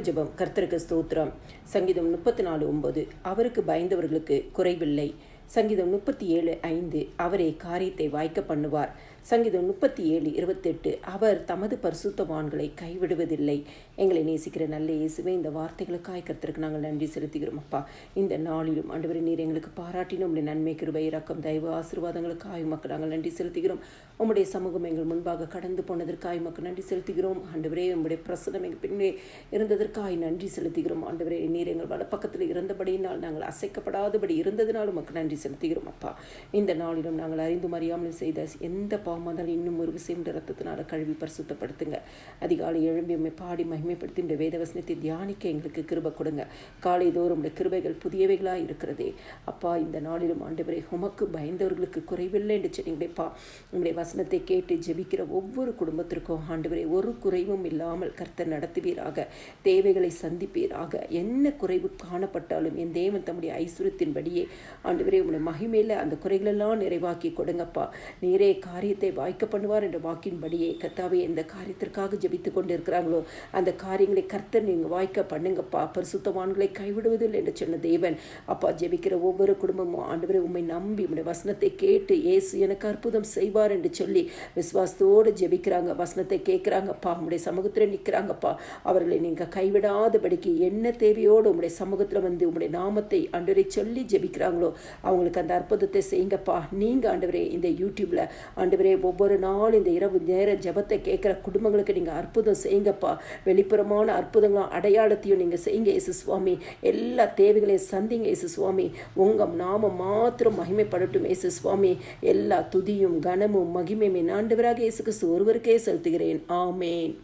ஜெபம். கர்த்தருக்கு ஸ்தோத்திரம். சங்கீதம் முப்பத்தி நாலு ஒன்பது. அவருக்கு பயந்தவர்களுக்கு குறைவில்லை. சங்கீதம் முப்பத்தி ஏழு ஐந்து அவரே காரியத்தை வாய்க்க பண்ணுவார். சங்கீதம் முப்பத்தி ஏழு இருபத்தெட்டு அவர் தமது பரிசுத்தவான்களை கைவிடுவதில்லை. எங்களை நேசிக்கிற நல்ல இயேசுவே இந்த வார்த்தைகளுக்காய் கருத்திற்கு நாங்கள் நன்றி செலுத்துகிறோம் அப்பா. இந்த நாளிலும் ஆண்டவரே நீர் எங்களுக்கு பாராட்டினோம் உடைய நன்மை கிருபை இறக்கம் தயவு ஆசீர்வாதங்களுக்காய் மக்கள் நாங்கள் நன்றி செலுத்துகிறோம். உம்முடைய சமூகம் எங்கள் முன்பாக கடந்து போனதற்காக மக்கள் நன்றி செலுத்துகிறோம். ஆண்டவரே உம்முடைய பிரசனம் எங்கள் பின்னே இருந்ததற்காய் நன்றி செலுத்துகிறோம். ஆண்டவரே நீர் எங்கள் வலப்பக்கத்தில் இருந்தபடியினால் நாங்கள் அசைக்கப்படாதபடி இருந்ததினால் உமக்கு நன்றி செலுத்துகிறோம் அப்பா இந்த நாளிலும் நாங்கள் அறிந்து அறியாமல் செய்த எந்த பாவமானால் இன்னும் ஒரு விஷயம் ரத்தத்தினால கழுவி பரிசுத்தப்படுத்துங்க. அதிகாலை எழும்பி உண்மை பாடி மகிமைப்படுத்தி இந்த வேதவசனத்தை தியானிக்க எங்களுக்கு கிருப கொடுங்க. காலை தோறும் உடைய கிருபைகள் புதியவைகளாக இருக்கிறதே. அப்பா இந்த நாளிலும் ஆண்டவரை உமக்கு பயந்தவர்களுக்கு குறைவில்லை என்று சொன்னீங்களேப்பா. உங்களுடைய வசனத்தை கேட்டு ஜெபிக்கிற ஒவ்வொரு குடும்பத்திற்கும் ஆண்டவரை ஒரு குறைவும் இல்லாமல் கர்த்தர் நடத்துவீராக. தேவைகளை சந்திப்பீராக. என்ன குறைவு காணப்பட்டாலும் என் தேவன் தம்முடைய ஐஸ்வரத்தின்படியே ஆண்டவரே உங்களுடைய மகிமையில் அந்த குறைகளெல்லாம் நிறைவாக்கி கொடுங்கப்பா. நீரே காரியத்தை வாய்க்க பண்ணுவார் என்ற வாக்கின்படியே கர்த்தாவே எந்த காரியத்திற்காக ஜபித்து கொண்டு இருக்கிறாங்களோ அந்த காரியங்களை கர்த்தர் நீங்கள் வாய்க்க பண்ணுங்கப்பா. பரிசுத்தவான்களை கைவிடுவதில்லை என்று சொன்ன தேவன். அப்பா ஜெபிக்கிற ஒவ்வொரு குடும்பமும் ஆண்டவரை உண்மை நம்பி உடைய வசனத்தை கேட்டு ஏசு எனக்கு அற்புதம் செய்வார் என்று சொல்லி விசுவாசத்தோடு ஜெபிக்கிறாங்க. வசனத்தை கேட்குறாங்கப்பா. உங்களுடைய சமூகத்தில் நிற்கிறாங்கப்பா. அவர்களை நீங்கள் கைவிடாதபடிக்கு என்ன தேவையோடு உங்களுடைய சமூகத்தில் வந்து உங்களுடைய நாமத்தை அன்றரை சொல்லி ஜெபிக்கிறாங்களோ அவங்களுக்கு அந்த அற்புதத்தை செய்யுங்கப்பா. நீங்கள் ஆண்டவரே இந்த யூடியூப்பில் ஆண்டவரே ஒவ்வொரு நாள் இந்த இரவு நேர ஜெபத்தை கேட்குற குடும்பங்களுக்கு நீங்கள் அற்புதம் செய்யுங்கப்பா. வெளிப்புறமான அற்புதங்களும் அடையாளத்தையும் நீங்கள் செய்யுங்க இயேசு சுவாமி. எல்லா தேவைகளையும் சந்திங்க இயேசு சுவாமி. உங்கள் நாம மாத்திரம் மகிமைப்படட்டும் இயேசு சுவாமி. எல்லா துதியும் கனமும் மகிமையும் ஆண்டவராக இயேசு கிறிஸ்து ஒருவருக்கே செலுத்துகிறேன். ஆமேன்.